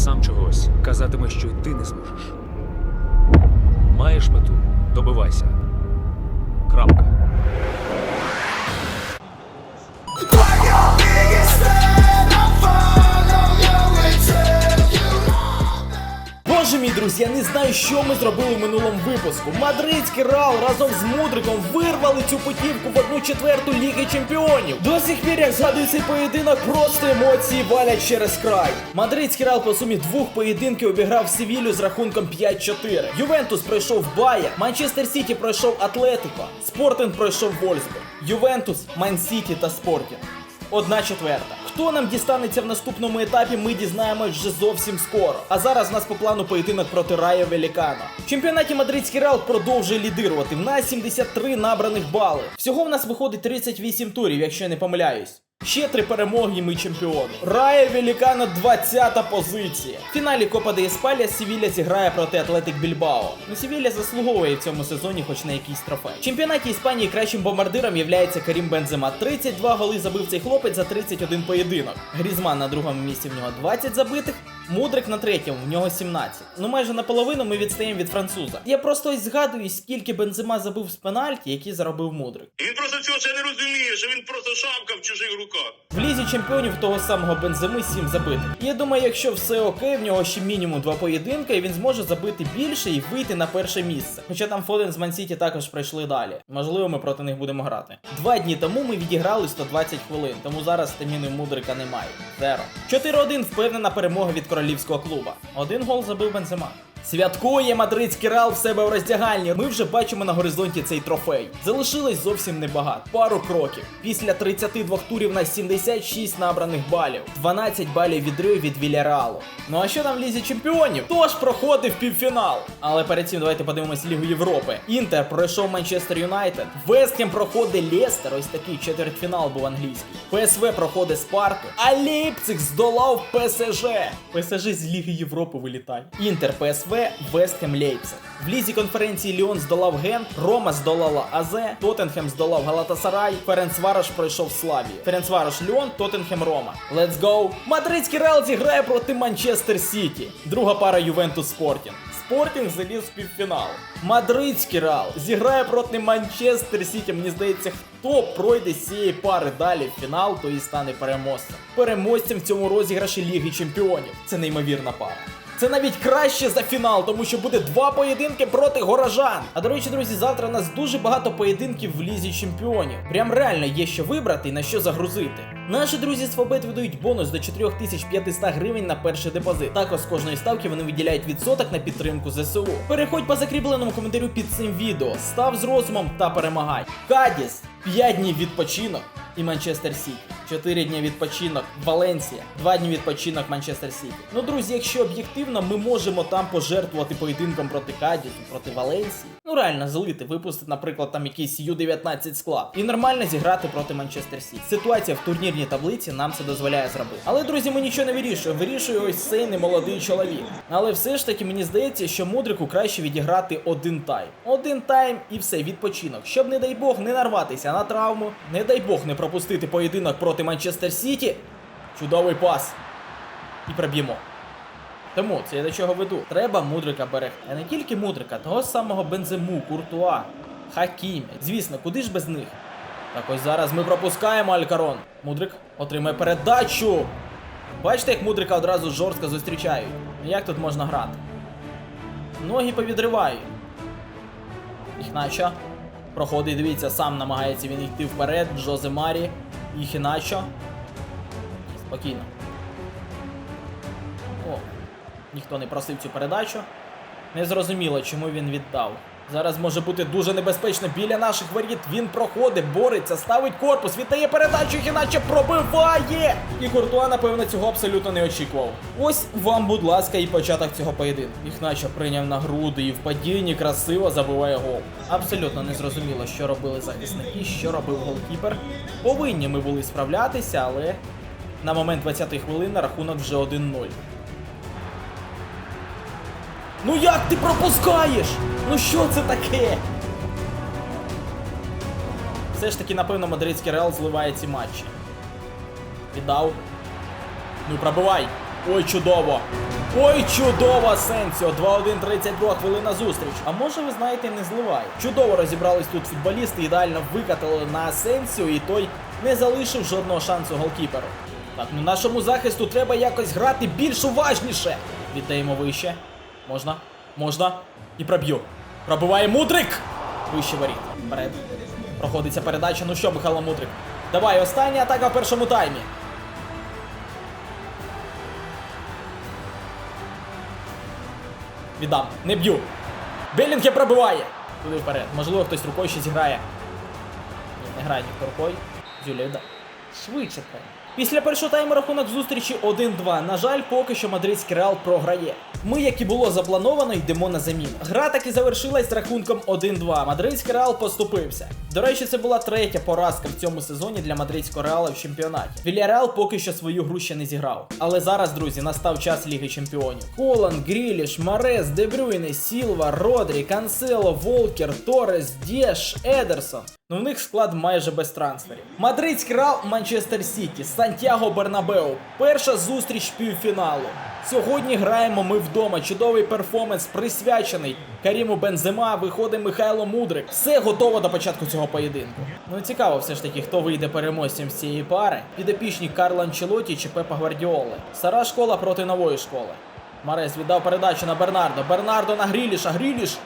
сам чогось, казатиме, що й ти не зможеш. Маєш мету, добивайся. Крапка. Боже мій друзі, я не знаю, що ми зробили в минулому випуску. Мадридський Реал разом з Мудриком вирвали цю путівку в одну четверту Ліги Чемпіонів. До сих пір, як згадую цей поєдинок, просто емоції валять через край. Мадридський Реал по сумі двох поєдинків обіграв Севілю з рахунком 5-4. Ювентус пройшов Бая, Манчестер Сіті пройшов Атлетико, Спортинг пройшов Вольсбург, Ювентус, Ман Сіті та Спортінг. Одна четверта. Хто нам дістанеться в наступному етапі, ми дізнаємось вже зовсім скоро. А зараз у нас по плану поєдинок проти Райо Велікана. В чемпіонаті Мадридський Реал продовжує лідирувати. В нас 73 набраних бали. Всього в нас виходить 38 турів, якщо я не помиляюсь. Ще три перемоги і ми чемпіони. Рая Велікано 20-та позиція. В фіналі Копа де Іспалія Севілля зіграє проти Атлетик Більбао. Ну Севілля заслуговує в цьому сезоні хоч на якийсь трофей. В чемпіонаті Іспанії кращим бомбардиром є Карім Бензема. 32 голи забив цей хлопець за 31 поєдинок. Грізман на другому місці в нього 20 забитих. Мудрик на третьому, в нього 17. Ну майже наполовину ми відстаємо від француза. Я просто ось згадую, скільки Бензема забив з пенальті, які заробив Мудрик. Він просто цього ще не розуміє, що він просто шапка в чужих руках. В лізі чемпіонів того самого Бенземи 7 забитих. Я думаю, якщо все окей, в нього ще мінімум два поєдинки, і він зможе забити більше і вийти на перше місце. Хоча там Фоден з Мансіті також пройшли далі. Можливо, ми проти них будемо грати. Два дні тому ми відіграли 120 хвилин, тому зараз стаміни Мудрика немає. Зеро. 4-1 впевнена перемога від королівського клуба. Один гол забив Бензема. Святкує мадридський Реал в себе в роздягальні. Ми вже бачимо на горизонті цей трофей. Залишилось зовсім небагато. Пару кроків. Після 32 турів на 76 набраних балів. 12 балів відрив від Вільяреалу. Ну а що там в лізі чемпіонів? Тож проходив півфінал. Але перед цим давайте подивимось Лігу Європи. Інтер пройшов Манчестер Юнайтед. Вестхем проходить Лестер. Ось такий четвертьфінал був англійський. ПСВ проходить Спарту. А Лейпциг здолав ПСЖ. ПСЖ з Ліги Європи вилітає. Інтер ПСВ, Вестхем Лейпциг. В лізі конференції Ліон здолав Ген, Рома здолала АЗ, Тоттенхем здолав Галатасарай, Ференцварош пройшов Славію. Ференцварош Ліон, Тоттенхем Рома. Let's go! Мадридський Реал зіграє проти Манчестер Сіті. Друга пара Ювентус Спортінг. Спортінг заліз в півфінал. Мадридський Реал зіграє проти Манчестер Сіті. Мені здається, хто пройде з цієї пари далі в фінал, то і стане переможцем. Переможцем в цьому розіграші Ліги Чемпіонів. Це неймовірна пара. Це навіть краще за фінал, тому що буде два поєдинки проти горожан. А до речі, друзі, завтра у нас дуже багато поєдинків в лізі чемпіонів. Прям реально є що вибрати і на що загрузити. Наші друзі з Фабет видають бонус до 4500 гривень на перший депозит. Також з кожної ставки вони виділяють відсоток на підтримку ЗСУ. Переходь по закріпленому коментарю під цим відео, став з розумом та перемагай. Кадіс 5 днів відпочинок і Манчестер Сіті. 4 дні відпочинок Валенсія, 2 дні відпочинок Манчестер Сіті. Ну, друзі, якщо об'єктивно, ми можемо там пожертвувати поєдинком проти Кадісу, проти Валенсії. Ну реально залити, випустити, наприклад, там якийсь Ю-19 склад. І нормально зіграти проти Манчестер Сіті. Ситуація в турнірній таблиці нам це дозволяє зробити. Але, друзі, ми нічого не вирішуємо. Вирішує ось цей немолодий чоловік. Але все ж таки мені здається, що мудрику краще відіграти один тайм. Один тайм і все, відпочинок. Щоб, не дай Бог, не нарватися на травму, не дай Бог не пропустити поєдинок проти Манчестер Сіті. Чудовий пас. І проб'ємо. Тому це я до чого веду. Треба мудрика берегти. А не тільки мудрика, того самого Бензему, Куртуа, Хакімі. Звісно, куди ж без них? Так ось зараз ми пропускаємо Алькарон. Мудрик отримає передачу. Бачите, як мудрика одразу жорстко зустрічають. Як тут можна грати? Ноги повідривають. Іхначо. Проходить, дивіться, сам намагається він йти вперед. Джозе Марі. Іхіначо. Спокійно. О, ніхто не просив цю передачу. Незрозуміло, чому він віддав. Зараз може бути дуже небезпечно біля наших воріт. Він проходить, бореться, ставить корпус, віддає передачу, іначе пробиває! І Куртуа, напевно, цього абсолютно не очікував. Ось вам, будь ласка, і початок цього поєдинку. Іхначе прийняв на груди і в падінні красиво забиває гол. Абсолютно не зрозуміло, що робили захисники, що робив голкіпер. Повинні ми були справлятися, але на момент 20-ї хвилини рахунок вже 1-0. Ну як ти пропускаєш? Ну що це таке? Все ж таки, напевно, мадридський Реал зливає ці матчі. Віддав. Ну пробивай. Ой, чудово. Ой, чудово, Сенсіо! 2-1, 32 хвилина зустріч. А може ви знаєте, не зливає. Чудово розібрались тут футболісти, ідеально викатили на Асенсіо, і той не залишив жодного шансу голкіперу. Так, ну нашому захисту треба якось грати більш уважніше. Віддаємо вище. Можна? Можна. І проб'ю. Пробиває Мудрик! Вище воріт. Вперед. Проходиться передача. Ну що, Михайло Мудрик? Давай, остання атака в першому таймі. Віддам. Не б'ю. Белінге пробиває. Туди вперед. Можливо, хтось рукою ще зіграє. Ні, не грає ніхто рукою. Зюля віддам. Швидше. Після першого тайму рахунок зустрічі 1-2. На жаль, поки що мадридський реал програє. Ми, як і було заплановано, йдемо на заміну. Гра так і завершилась рахунком 1-2. Мадридський реал поступився. До речі, це була третя поразка в цьому сезоні для мадридського реала в чемпіонаті. Вільяреал поки що свою гру ще не зіграв. Але зараз, друзі, настав час Ліги Чемпіонів. Холанд, Гріліш, Марес, Дебрюйне, Сілва, Родрі, Кансело, Волкер, Торрес, Дєш, Едерсон. Ну в них склад майже без трансферів. Мадридський Реал, Манчестер Сіті, Сантьяго Бернабеу. Перша зустріч півфіналу. Сьогодні граємо ми вдома. Чудовий перформанс присвячений Каріму Бензема. Виходить Михайло Мудрик. Все готово до початку цього поєдинку. Ну цікаво, все ж таки, хто вийде переможцем з цієї пари. Підопічні Карла Анчелоті чи Пепа Гвардіоли. Стара школа проти нової школи. Марес віддав передачу на Бернардо. Бернардо на Гріліша. Гріліш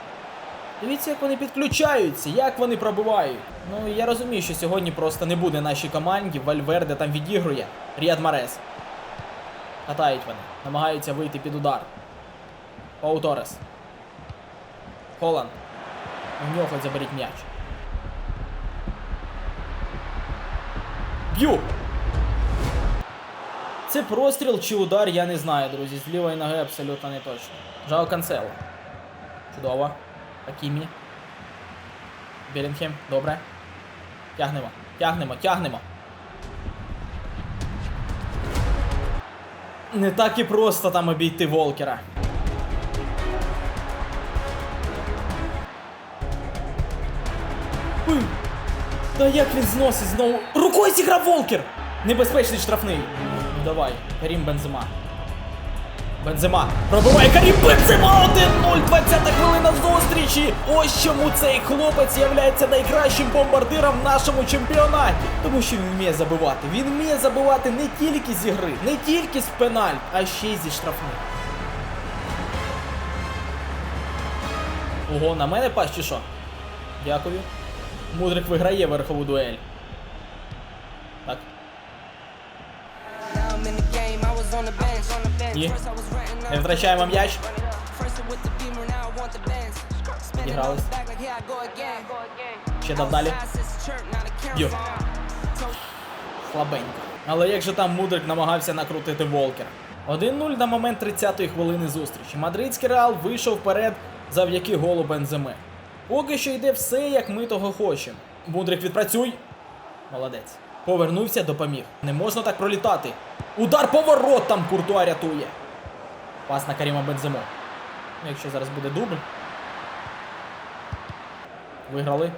Дивіться, як вони підключаються, як вони пробивають. Ну я розумію, що сьогодні просто не буде нашій команді. Вальверде там відігрує. Ріад Марес. Катають вони. Намагаються вийти під удар. Пау Торес. Холанд. У нього хоч заберіть м'яч. Б'ю! Це простріл чи удар, я не знаю, друзі. З лівої ноги абсолютно не точно. Жао Канцело. Чудово. Акімі. Білінгем, добре. Тягнемо, тягнемо, тягнемо. Не так і просто там обійти Волкера. Та як він зносить знову. Рукою зіграв Волкер! Небезпечний штрафний. Ну давай, Карім Бензема. Бензема пробиває Карім Бензема 1-0, 20 хвилина зустрічі. Ось чому цей хлопець являється найкращим бомбардиром в нашому чемпіонаті. Тому що він вміє забивати. Він вміє забивати не тільки зі гри, не тільки з пеналь, а ще й зі штрафних. Ого, на мене пас чи що? Дякую. Мудрик виграє верхову дуель. Так. Ні. Не втрачаємо м'яч. Again. Ще дав далі. Йо. Слабенько. Але як же там Мудрик намагався накрутити Волкера? 1-0 на момент 30-ї хвилини зустрічі. Мадридський реал вийшов вперед завдяки голу Бенземи. Поки що йде все, як ми того хочемо. Мудрик відпрацюй. Молодець. Повернувся, допоміг. Не можна так пролітати. Удар поворот там Куртуа рятує. Пас на Каріма Бензему. Ну, якщо зараз буде дубль. Виграли.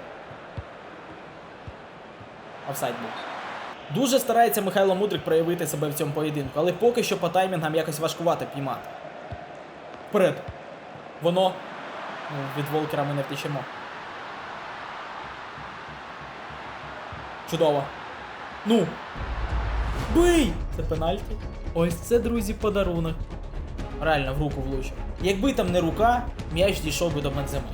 Офсайд був. Дуже старається Михайло Мудрик проявити себе в цьому поєдинку, але поки що по таймінгам якось важкувато піймати. Вперед. Воно. Ну, від Волкера ми не втечемо. Чудово. Ну. Бий! Це пенальті. Ось це, друзі, подарунок. Реально в руку влучив. Якби там не рука, м'яч дійшов би до Бенземи.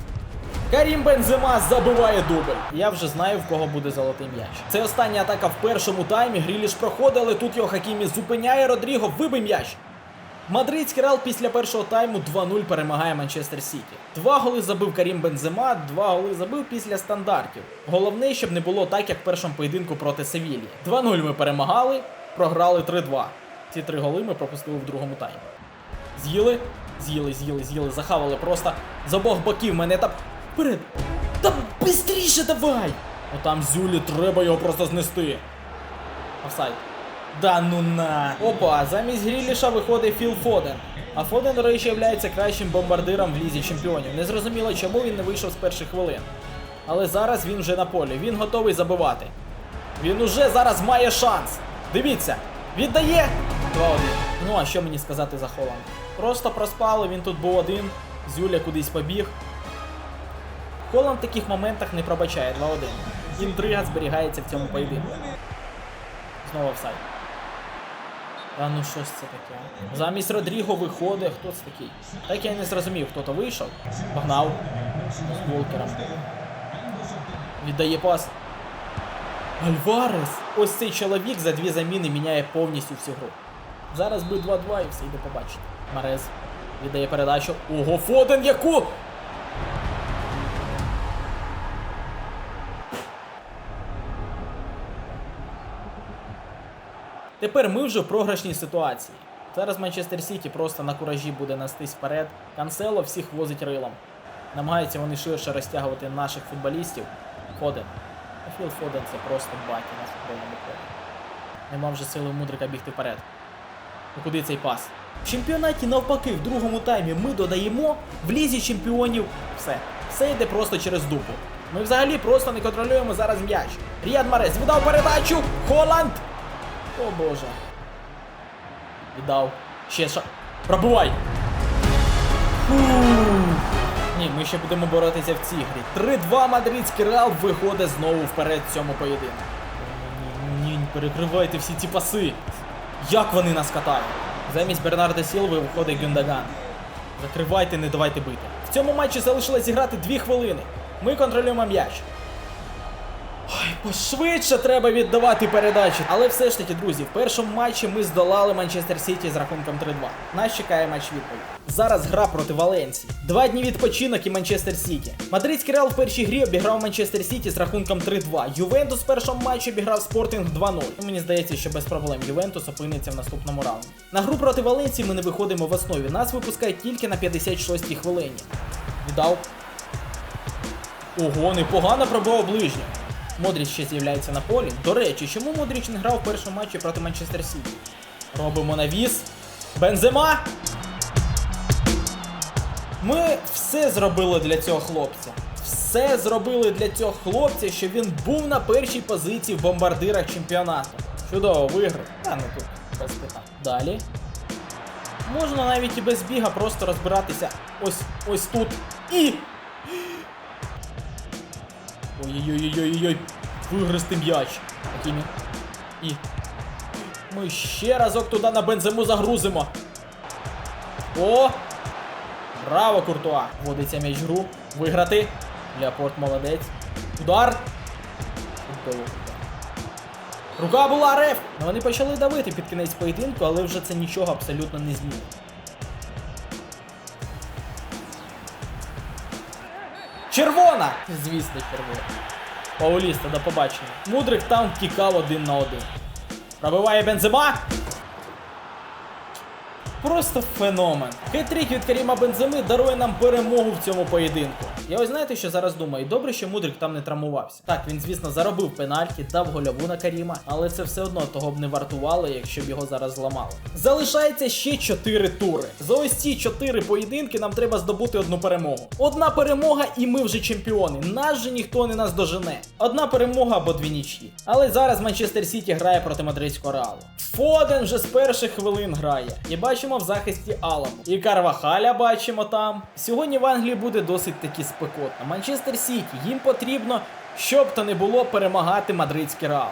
Карім Бензема забиває дубль. Я вже знаю, в кого буде золотий м'яч. Це остання атака в першому таймі. Гріліш проходить, але тут його Хакімі зупиняє. Родріго вибий м'яч. Мадридський Реал після першого тайму 2-0 перемагає Манчестер Сіті. Два голи забив Карім Бензема, два голи забив після стандартів. Головне, щоб не було так, як в першому поєдинку проти Севілії. 2-0 ми перемагали, програли 3-2. Ці три голи ми пропустили в другому таймі. З'їли, з'їли, з'їли, з'їли, захавали просто з обох боків мене там. Вперед! Та бистріше давай! Отам Зюлі треба його просто знести. Офсайд. Да ну на. Опа, замість Гріліша виходить Філ Фоден. А Фоден, до речі, є кращим бомбардиром в лізі чемпіонів. Незрозуміло, чому він не вийшов з перших хвилин. Але зараз він вже на полі, він готовий забивати. Він уже зараз має шанс. Дивіться, віддає 2-1. Ну а що мені сказати за Холланд? Просто проспали, він тут був один. Зюля кудись побіг. Холланд в таких моментах не пробачає 2-1. Інтрига зберігається в цьому поєдинку. Знову офсайд. А ну що ж це таке? Замість Родріго виходить. Хто це такий? Так я не зрозумів, хто то вийшов. Погнав. З Волкером. Віддає пас. Альварес! Ось цей чоловік за дві заміни міняє повністю всю гру. Зараз би 2-2 і все йде побачити. Марез віддає передачу. Ого, Фоден яку! Тепер ми вже в програшній ситуації. Зараз Манчестер Сіті просто на куражі буде настись вперед. Канцело всіх возить рилом. Намагаються вони ширше розтягувати наших футболістів. Фоден. Філ Фоден це просто батя на футбольному полі. Нема вже сили мудрика бігти вперед. Ну куди цей пас? В чемпіонаті навпаки, в другому таймі ми додаємо в лізі чемпіонів все. Все йде просто через дупу. Ми взагалі просто не контролюємо зараз м'яч. Ріад Марес віддав передачу. Холланд! О боже. Віддав. Ще ша. Пробивай! Фу. Ні, ми ще будемо боротися в цій грі. 3-2 мадридський реал виходить знову вперед в цьому поєдинку. Ні, ні, перекривайте всі ці паси. Як вони нас катають? Замість Бернарда Сілви виходить Гюндаган. Закривайте, не давайте бити. В цьому матчі залишилось зіграти 2 хвилини. Ми контролюємо м'яч. Ой, пошвидше треба віддавати передачі. Але все ж таки, друзі, в першому матчі ми здолали Манчестер Сіті з рахунком 3-2. Нас чекає матч відповідь. Зараз гра проти Валенції. Два дні відпочинок і Манчестер Сіті. Мадридський Реал в першій грі обіграв Манчестер Сіті з рахунком 3-2. Ювентус в першому матчі обіграв Спортинг 2-0. Ну, мені здається, що без проблем Ювентус опиниться в наступному раунді. На гру проти Валенції ми не виходимо в основі. Нас випускають тільки на 56-й хвилині. Віддав. Ого, непогано пробив ближнього. Модріч ще з'являється на полі. До речі, чому Модріч не грав в першому матчі проти Манчестер Сіті? Робимо навіс. Бензема! Ми все зробили для цього хлопця. Все зробили для цього хлопця, щоб він був на першій позиції в бомбардирах чемпіонату. Чудово, виграв. Та ну тут без питань. Далі. Можна навіть і без біга просто розбиратися ось ось тут. І. Ой-ой-ой-ой-ой. Вигризти м'яч. Такими. І. Ми ще разок туди на бензему загрузимо. О! Браво, Куртуа! Вводиться м'яч гру. Виграти. Леопорт молодець. Удар. Чудово. Рука була реф! Ну вони почали давити під кінець поєдинку, але вже це нічого абсолютно не змінить. Червона! Звісно, червона. Пауліста, до побачення. Мудрик там втікав один на один. Пробиває Бензема. Просто феномен. Хитрік від Каріма Бенземи дарує нам перемогу в цьому поєдинку. Я ось знаєте, що зараз думаю, добре, що Мудрик там не травмувався. Так, він, звісно, заробив пенальті, дав гольову на Каріма, але це все одно того б не вартувало, якщо б його зараз зламали. Залишається ще 4 тури. За ось ці 4 поєдинки нам треба здобути одну перемогу. Одна перемога, і ми вже чемпіони. Нас же ніхто не нас дожене. Одна перемога або дві нічі. Але зараз Манчестер Сіті грає проти мадридського реалу. Фоден вже з перших хвилин грає. І бачимо в захисті Аламу. І Карвахаля бачимо там. Сьогодні в Англії буде досить таки спекотно. Манчестер Сіті, їм потрібно, щоб то не було перемагати мадридський реал.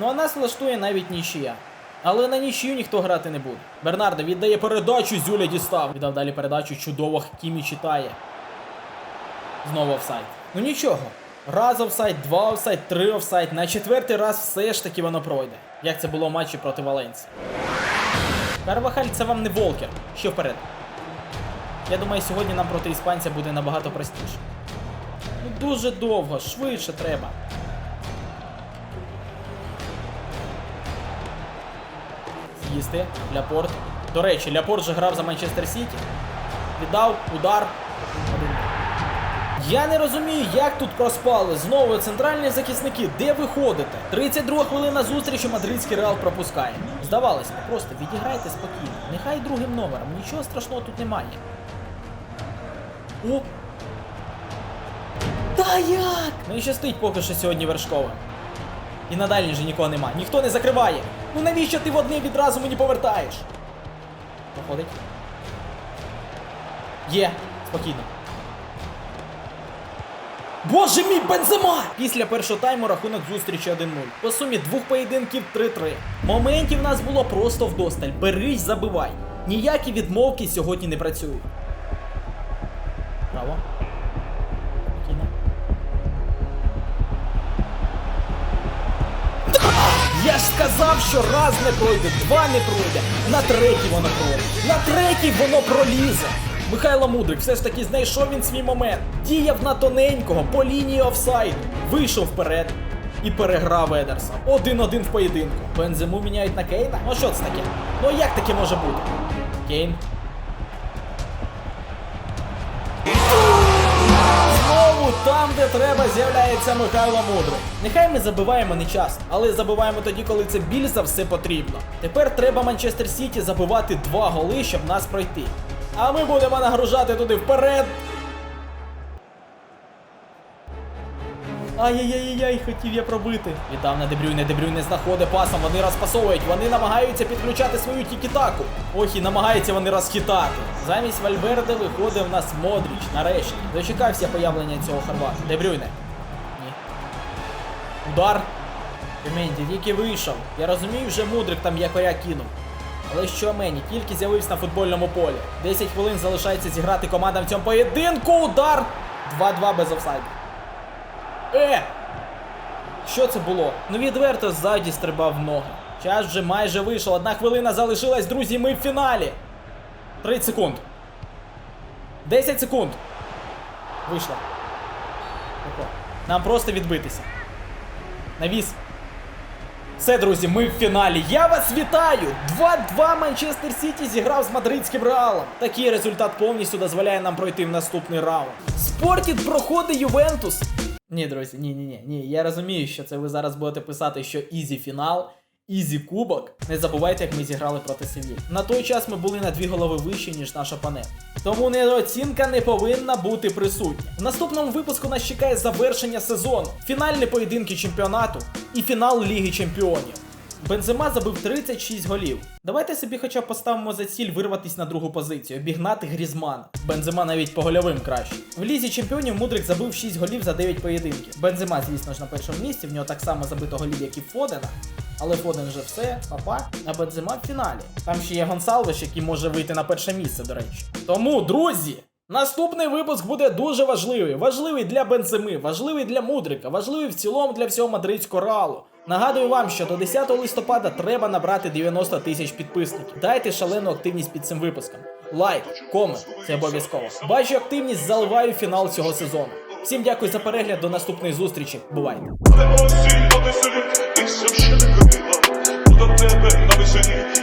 Ну а нас влаштує навіть нічия. Але на нічию ніхто грати не буде. Бернардо віддає передачу, Зюля дістав. Віддав далі передачу, чудово Кімі читає. Знову офсайд. Ну нічого. Раз офсайд, два офсайд, три офсайд. На четвертий раз все ж таки воно пройде. Як це було в матчі проти Валенції. Карвахаль це вам не Волкер. Що вперед? Я думаю, сьогодні нам проти іспанця буде набагато простіше. Ну дуже довго, швидше треба. З'їсти. Ляпорт. До речі, Ляпорт же грав за Манчестер Сіті. Віддав, удар. Я не розумію, як тут проспали. Знову центральні захисники, де ви ходите? 32 хвилина зустрічі мадридський реал пропускає. Здавалось би, просто відіграйте спокійно. Нехай другим номером, нічого страшного тут немає. О! Та як? Не щастить поки що сьогодні вершковим. І на дальній же нікого нема. Ніхто не закриває. Ну навіщо ти в одне відразу мені повертаєш? Проходить. Є, спокійно. Боже мій бензима! Після першого тайму рахунок зустрічі 1-0. По сумі двох поєдинків 3-3. Моментів нас було просто вдосталь. Берись, забивай. Ніякі відмовки сьогодні не працюють. Браво. Спокійно. Я ж сказав, що раз не пройде, два не пройде, на третій воно пройде, на третій воно пролізе. Михайло Мудрик все ж таки знайшов він свій момент. Діяв на тоненького по лінії офсайду. Вийшов вперед і переграв Едерса. Один-один в поєдинку. Бензиму міняють на Кейна? Ну що це таке? Ну як таке може бути? Кейн. Там, де треба, з'являється Михайло Мудрий. Нехай ми забиваємо не час, але забиваємо тоді, коли це більш за все потрібно. Тепер треба Манчестер Сіті забивати два голи, щоб нас пройти. А ми будемо нагружати туди вперед. Ай-яй-яй-яй, хотів я пробити. Віддав на Дебрюйне, Дебрюйне знаходить пасом, вони розпасовують, вони намагаються підключати свою тікітаку. Ох, і намагаються вони розхитати. Замість Вальверде виходить в нас Модріч, нарешті. Дочекався появлення цього хорвата. Дебрюйне. Ні. Удар. Клементі тільки вийшов. Я розумію, вже мудрик там якоря кинув. Але що мені, тільки з'явився на футбольному полі. 10 хвилин залишається зіграти командам в цьому поєдинку. Удар! 2-2 без офсайду. Е! Що це було? Ну відверто ззаді стрибав ноги. Час вже майже вийшов. Одна хвилина залишилась, друзі, ми в фіналі. 30 секунд. 10 секунд. Вийшло. Нам просто відбитися. Навіс. Все, друзі, ми в фіналі. Я вас вітаю! 2-2 Манчестер Сіті зіграв з мадридським реалом. Такий результат повністю дозволяє нам пройти в наступний раунд. Спортід проходить Ювентус. Ні, друзі, ні, ні, ні, ні. Я розумію, що це ви зараз будете писати, що ізі фінал. Ізі кубок. Не забувайте, як ми зіграли проти Севіль. На той час ми були на дві голови вище, ніж наша панель. Тому недооцінка не повинна бути присутня. В наступному випуску нас чекає завершення сезону, фінальні поєдинки чемпіонату і фінал Ліги Чемпіонів. Бензема забив 36 голів. Давайте собі хоча б поставимо за ціль вирватися на другу позицію, обігнати Грізмана. Бензема навіть по гольовим краще. В лізі чемпіонів Мудрик забив 6 голів за 9 поєдинків. Бензема, звісно ж, на першому місці, в нього так само забито голів, як і Фодена. Але Фоден вже все, папа, а Бензема в фіналі. Там ще є Гонсалвеш, який може вийти на перше місце, до речі. Тому, друзі, наступний випуск буде дуже важливий. Важливий для Бенземи, важливий для Мудрика, важливий в цілому для всього мадридського реалу. Нагадую вам, що до 10 листопада треба набрати 90 тисяч підписників. Дайте шалену активність під цим випуском. Лайк, комент, це обов'язково. Бачу активність, заливаю фінал цього сезону. Всім дякую за перегляд, до наступної зустрічі. Бувайте! Não me seen